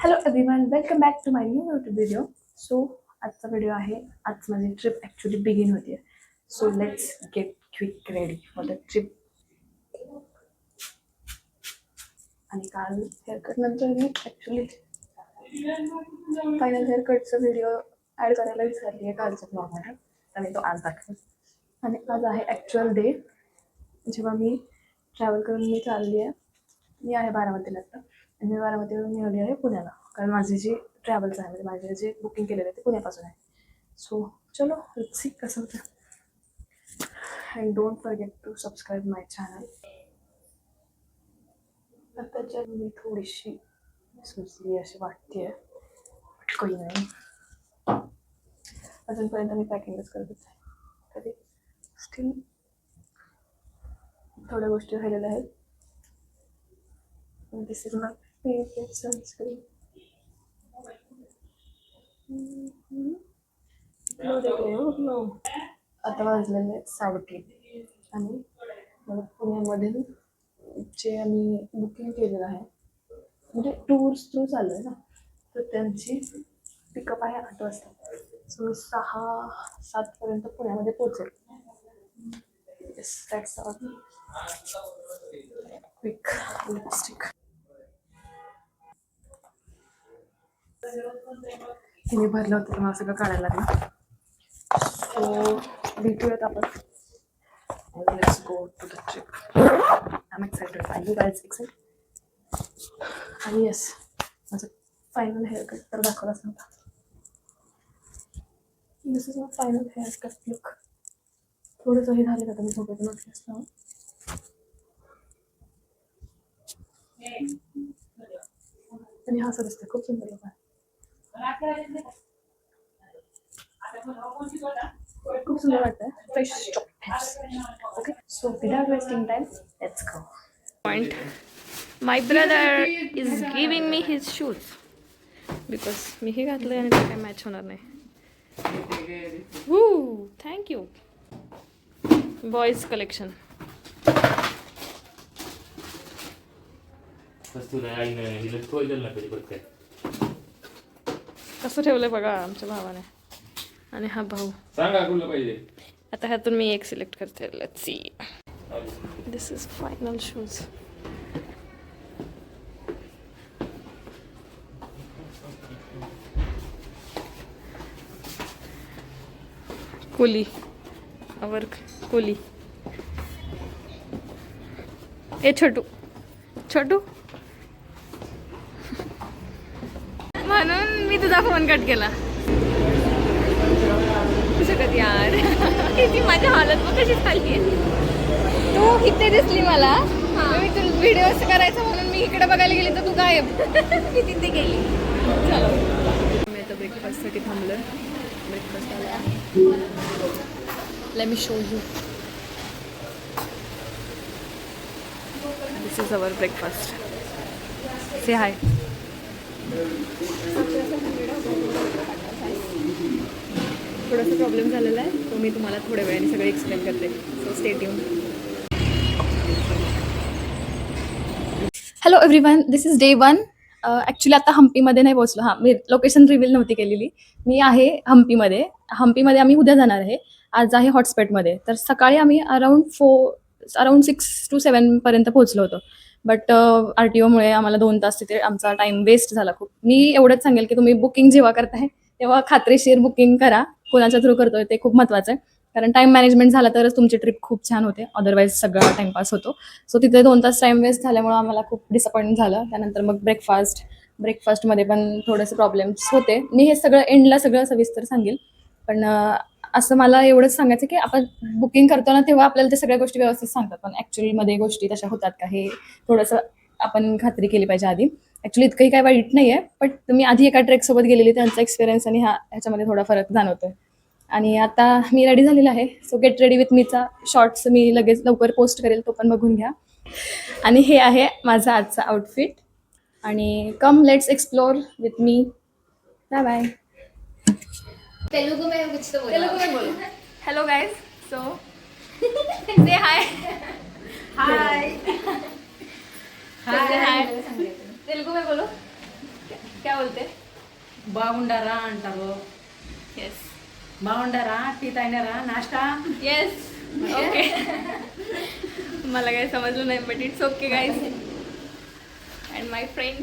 Hello everyone welcome back to my new YouTube video so आजचा video आहे आज माझी ट्रिप ॲक्च्युली बिगिन होती so let's get quick ready for the trip आणि काल haircut नंतर मी ॲक्च्युली फायनल हेअरकटचा व्हिडिओ ॲड करायला विसरली आहे कालच्या ब्लॉगमध्ये तर मी तो आज दाखवेल आणि आज आहे ॲक्च्युअल डे जेव्हा मी ट्रॅव्हल करून मी चालली आहे मी आहे बारामतीला आता. मी बारामतीवरून निवडली आहे पुण्याला. कारण माझी जी ट्रॅव्हल्स आहे म्हणजे माझे जे बुकिंग केलेलं आहे ते पुण्यापासून आहे. सो चलो सी कसं होतं. And don't forget to subscribe my channel त्याच्यात मी थोडीशी सुचली अशी वाटते काही नाही. अजूनपर्यंत मी पॅकिंगच करत आहे तरी स्टील थोड्या गोष्टी राहिलेल्या आहेत. दिस इज माय फेवरेट आता वाजलेले आहेत सावटी आणि मला पुण्यामधील जे आम्ही बुकिंग केलेलं आहे म्हणजे टूर्स थ्रू चालू आहे ना तर त्यांची पिकअप आहे आठ वाजता. सो मी सहा सातपर्यंत पुण्यामध्ये पोचेल येस दॅट्स क्विक लिपस्टिक तिने भरलं होतं तुम्हाला सगळं काढायला लागलं. सो भेटूयात आपण. Let's go to the trip I am excited I you guys excite आणि येस माझं फायनल हेअर कट तर दाखवलाच नव्हता. This is my final haircut look थोडंसं हे झालं का तुम्ही झोपेतून उठले असल्यावर आणि हा सर दिसतंय खूप सुंदर लोक आहे. खूप सुंदर वाटतंय fresh okay so without wasting time let's go point. My brother is giving me his shoes because मी हे घातलंय आणि ते काय मॅच होणार नाही Woo! Thank you. Boys collection. बस तुला आईनं हिला ठेवलेलं ना कधी परत काय कसं ठेवलंय बघा आमच्या भावाने. आणि हा भाऊ. सांगा कुठलं पाहिजे? आता ह्यातून मी एक सिलेक्ट करते. Let's see this is final shoes कोली. आवर कोली. ए छोटू. छोटू? फोन कट केला. शकत यार. किती माझी हालत मग कशी झाली तू इथे दिसली मला. मी तू व्हिडिओ करायचा म्हणून मी इकडे बघायला गेली तर तू गायब. मी तिथे गेली. चलो. मी आता ब्रेकफास्टसाठी थांबलोय. ब्रेकफास्ट आला let me show you this is our breakfast say hi थोडासा प्रॉब्लेम झालेला आहे. तो मी तुम्हाला थोड्या वेळाने सगळे एक्सप्लेन करते. So state hello hello everyone this is day one actually आता हम्पीमध्ये नाही पोहोचलो. हां मी लोकेशन रिव्हील नव्हती केलेली. मी आहे हम्पीमध्ये हम्पीमध्ये आम्ही उद्या जाणार आहे. आज आहे हॉटस्पॉटमध्ये तर सकाळी आम्ही around four around six to सेवनपर्यंत पोहोचलो होतो. बट आर टी ओमुळे आम्हाला दोन तास तिथे आमचा टाईम वेस्ट झाला खूप. मी एवढंच सांगेल की तुम्ही बुकिंग जेव्हा करताय तेव्हा खात्रीशीर बुकिंग करा. कोणाच्या थ्रू करतोय ते खूप महत्त्वाचं आहे. कारण टाईम मॅनेजमेंट झाला तरच तुमची ट्रिप खूप छान होते. अदरवाईज सगळा टाईमपास होतो. सो तिथे दोन तास टाईम वेस्ट झाल्यामुळे आम्हाला खूप डिसअपॉइंट झालं. त्यानंतर मग ब्रेकफास्ट ब्रेकफास्टमध्ये पण थोडेसे प्रॉब्लेम्स होते. मी हे सगळं एंडला सगळं सविस्तर सांगेल. पण uh, असं मला एवढंच सांगायचं की आपण बुकिंग करतो ना तेव्हा आपल्याला ते सगळ्या गोष्टी व्यवस्थित सांगतात. पण ॲक्च्युअलीमध्ये गोष्टी तशा होतात का हे थोडंसं आपण खात्री केली पाहिजे आधी. ॲक्च्युली इतकंही काही वाईट नाही आहे बट तुम्ही आधी एका ट्रेकसोबत गेलेली त्यांचा एक्सपिरियन्स आणि हा ह्याच्यामध्ये थोडा फरक जाणवतोय. आणि आता मी रेडी झालेला आहे. सो गेट रेडी विथ मीचा शॉर्ट्स मी लगेच लवकर पोस्ट करेल तो पण बघून घ्या. आणि हे आहे माझा आजचा आउटफिट आणि come let's explore with me bye bye Telugu में कुछ तो बोलो hello guys so say hi hi hi Telugu में बोलो क्या बोलते బాగుండారా అంటారు ఎస్ బాగుండారా టీ తాగినారా నాష్టా येस ओके मला काही समजलं नाही but it's okay guys and my friend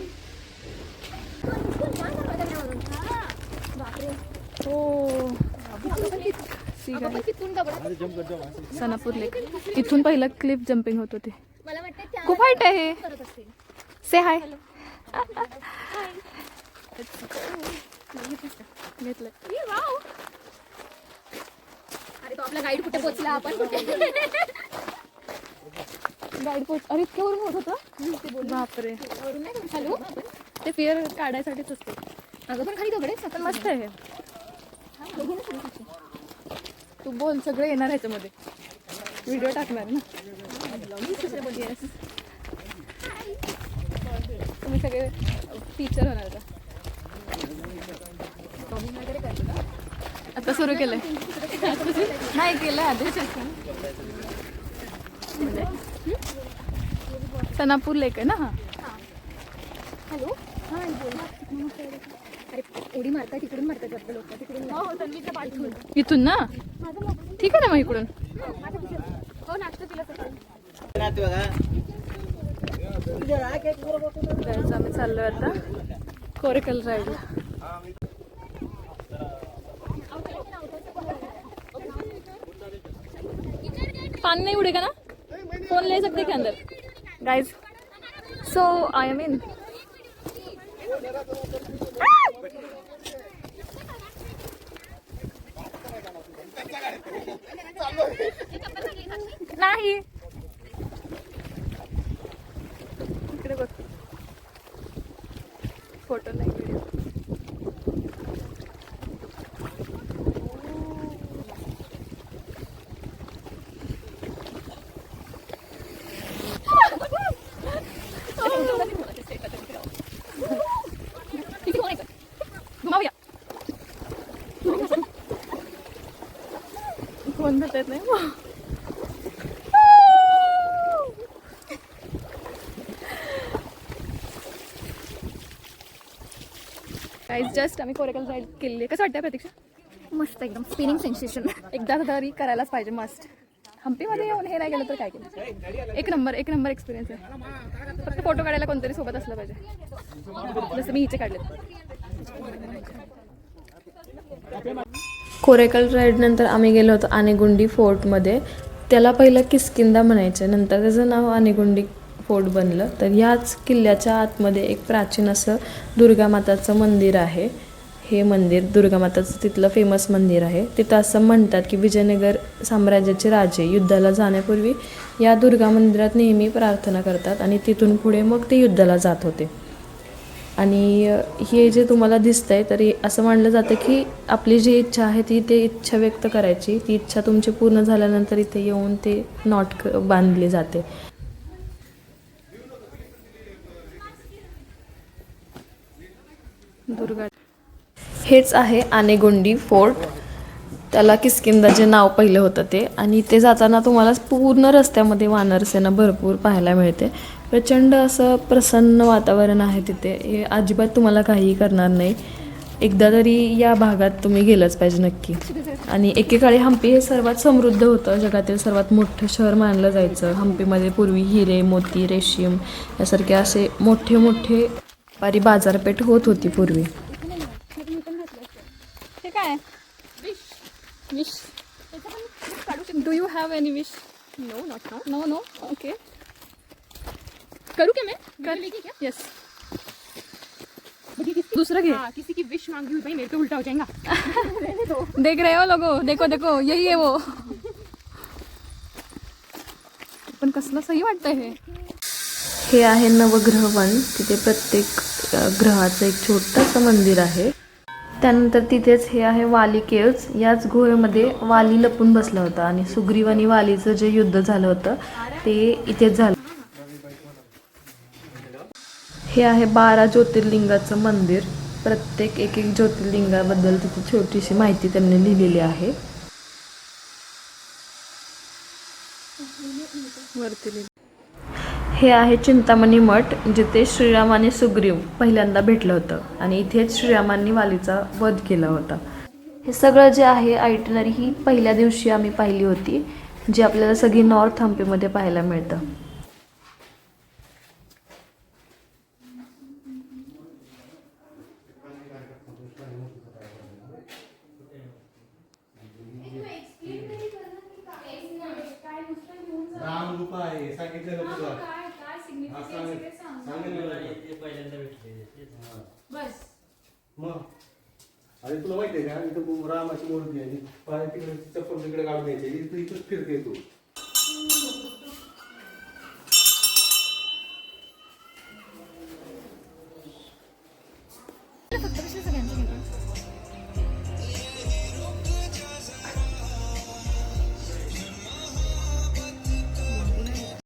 Sanapur lake इथून पहिलं क्लिप जम्पिंग होत होते. मला वाटतं खूप हाईट आहे. से हाय घेतलं आपला गाईड कुठे पोहोचला आपण कुठे? गाईड पोच अरे इतक्या वरून होत होतं? बापरे. हॅलो ते फिअर काढायसाठीच असते. अगं पण खाली दगडे पण मस्त आहे. तू बोल सगळे येणार ह्याच्यामध्ये व्हिडिओ टाकणार ना. तुम्ही सगळे टीचर होणार का? आता सुरू केलंय. नाही केलं आधीच सनापूर लेक आहे ना हा? हॅलो हा बोला. उडी मारतात तिकडून मारतात लोक तिकडून इथून ना? ठीक आहे ना मग इकडून? हो नाश्ता सकाळी आम्ही चाललोय आता. कोरेकल राईडला पानी नहीं उड़ेगा ना? फोन ले सकते क्या अंदर. Guys so I am in नाही इकडे बघ फोटो नाही व्हिडिओ घुमावूया येत नाही. गाईज जस्ट आम्ही कोरेकल राईड केलेली कसं वाटतं प्रतीक्षा? मस्त एकदम. स्पिनिंग सेन्सेशन एकदा तरी करायलाच पाहिजे मस्ट हम्पीमध्ये येऊन हे नाही केलं तर काय केलं? एक नंबर एक नंबर एक्सपिरियन्स आहे. फक्त फोटो काढायला कोणतरी सोबत असलं पाहिजे. जसं मी हिचे काढले कोरेकल राईडनंतर आम्ही गेलो होतो आनेगुंडी फोर्टमध्ये त्याला पहिलं किसकिंदा म्हणायचे. नंतर त्याचं नाव आनेगुंडी फोर्ट बनलं. तर ह्याच किल्ल्याच्या आतमध्ये एक प्राचीन असं दुर्गामाताचं मंदिर आहे. हे मंदिर दुर्गामाताचं तिथलं फेमस मंदिर आहे. तिथं असं म्हणतात की विजयनगर साम्राज्याचे राजे युद्धाला जाण्यापूर्वी या दुर्गा मंदिरात नेहमी प्रार्थना करतात आणि तिथून पुढे मग ते युद्धाला जात होते. आणि हे जे तुम्हाला दिसतंय तर हे असं मानलं जातं की आपली जी इच्छा आहे ती ते इच्छा व्यक्त करायची. ती इच्छा तुमची पूर्ण झाल्यानंतर इथे येऊन ते नॉट बांधली जाते. दुर्गा. हेच आहे आनेगुंडी फोर्ट. त्याला किसकिंदा जे नाव पहिलं होतं ते. आणि ते जाताना तुम्हाला पूर्ण रस्त्यामध्ये वानरसेना भरपूर पाहायला मिळते. प्रचंड असं प्रसन्न वातावरण आहे तिथे. हे अजिबात तुम्हाला काहीही करणार नाही. एकदा तरी या भागात तुम्ही गेलंच पाहिजे नक्की. आणि एकेकाळी हम्पी हे सर्वात समृद्ध होतं. जगातील सर्वात मोठं शहर मानलं जायचं. हम्पीमध्ये पूर्वी हिरे मोती रेशीम यासारखे असे मोठे मोठे पारी बाजारपेठ होत होती पूर्वी. काय? Wish do you have any wish no not no no okay करू क्या मैं? कर। यस दूसरा घे किसी की विश मांगी हुई भाई मेरे पे उल्टा हो जाएगा। देख रहे हो लोगो देखो देखो यही है वो। पण कसलं सही वाटतंय हे। हे आहे नवग्रह वन तिथे प्रत्येक ग्रहाचं एक छोटंसं मंदिर आहे. त्यानंतर तिथेच हे आहे वाली केव्ज. याच गुहेमध्ये वाली लपून बसला होता आणि सुग्रीव आणि वालीचं जे युद्ध झालं होतं ते इथेच झालं. हे आहे बारा ज्योतिर्लिंगाचं मंदिर. प्रत्येक एक एक ज्योतिर्लिंगाबद्दल तिथे छोटीशी माहिती त्यांनी लिहिलेली आहे. हे आहे चिंतामणी मठ जिथे श्रीराम आणि सुग्रीव पहिल्यांदा भेटलं होतं आणि इथेच श्रीरामांनी वालीचा वध केला होता. हे सगळं जे आहे आयटनरी ही पहिल्या दिवशी आम्ही पाहिली होती जी आपल्याला सगळी नॉर्थ हम्पीमध्ये पाहायला मिळतं राम रूप आहे सांगितलं ना तुला ना. बस. मग? आणि तुला माहिती आहे का? इथं रामाची मूर्ती आहे. पाय तिकडे चप्पल तिकडे काढून यायची इथं इथंच फिरते तू.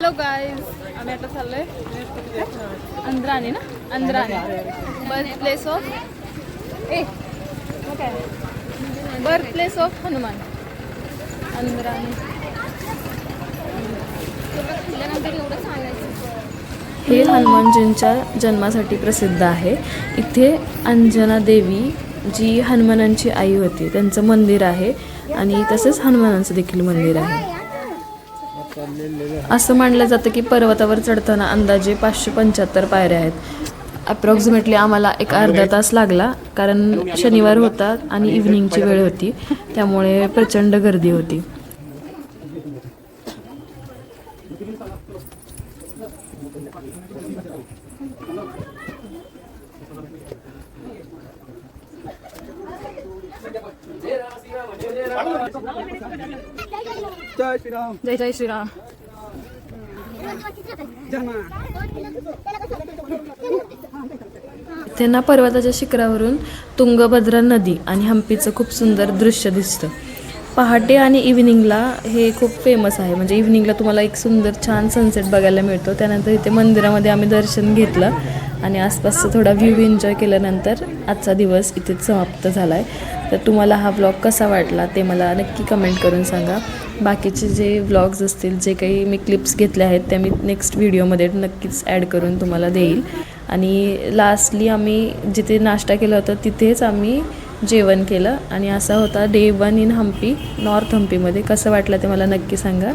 हॅलो गाईज आम्ही आता चाललोय. अंद्राने ना? अंद्राने birth place of a birth place of Hanuman. अंद्राने हे हनुमानजींच्या जन्मासाठी प्रसिद्ध आहे. इथे अंजना देवी जी हनुमानांची आई होती त्यांचं मंदिर आहे. आणि तसेच हनुमानांचं देखील मंदिर आहे. असं मानलं जातं की पर्वतावर चढताना अंदाजे पाचशे पंच्याहत्तर पायऱ्या आहेत. अप्रॉक्सिमेटली आम्हाला एक अर्धा तास लागला कारण शनिवार होता आणि इव्हनिंगची वेळ होती त्यामुळे प्रचंड गर्दी होती. जय जय श्रीराम. त्यांना पर्वताच्या शिखरावरून तुंगभद्रा नदी आणि हम्पीचं खूप सुंदर दृश्य दिसतं. पहाटे आणि इव्हिनिंगला हे खूप फेमस आहे. म्हणजे इव्हिनिंगला तुम्हाला एक सुंदर छान सनसेट बघायला मिळतो. त्यानंतर इथे मंदिरामध्ये आम्ही दर्शन घेतलं आणि आसपासचा थोडा व्ह्यू एन्जॉय केल्यानंतर आजचा दिवस इथेच समाप्त झाला आहे तर तुम्हाला हा व्लॉग कसा वाटला ते मला नक्की कमेंट करून सांगा. बाकीचे जे व्लॉग्स असतील जे काही मी क्लिप्स घेतले आहेत त्या मी नेक्स्ट व्हिडिओमध्ये नक्कीच ॲड करून तुम्हाला देईल. आणि लास्टली आम्ही जिथे नाश्ता केला होता तिथेच आम्ही जेवण केलं. आणि असा होता day one in Hampi north हम्पीमध्ये कसं वाटलं ते मला नक्की सांगा.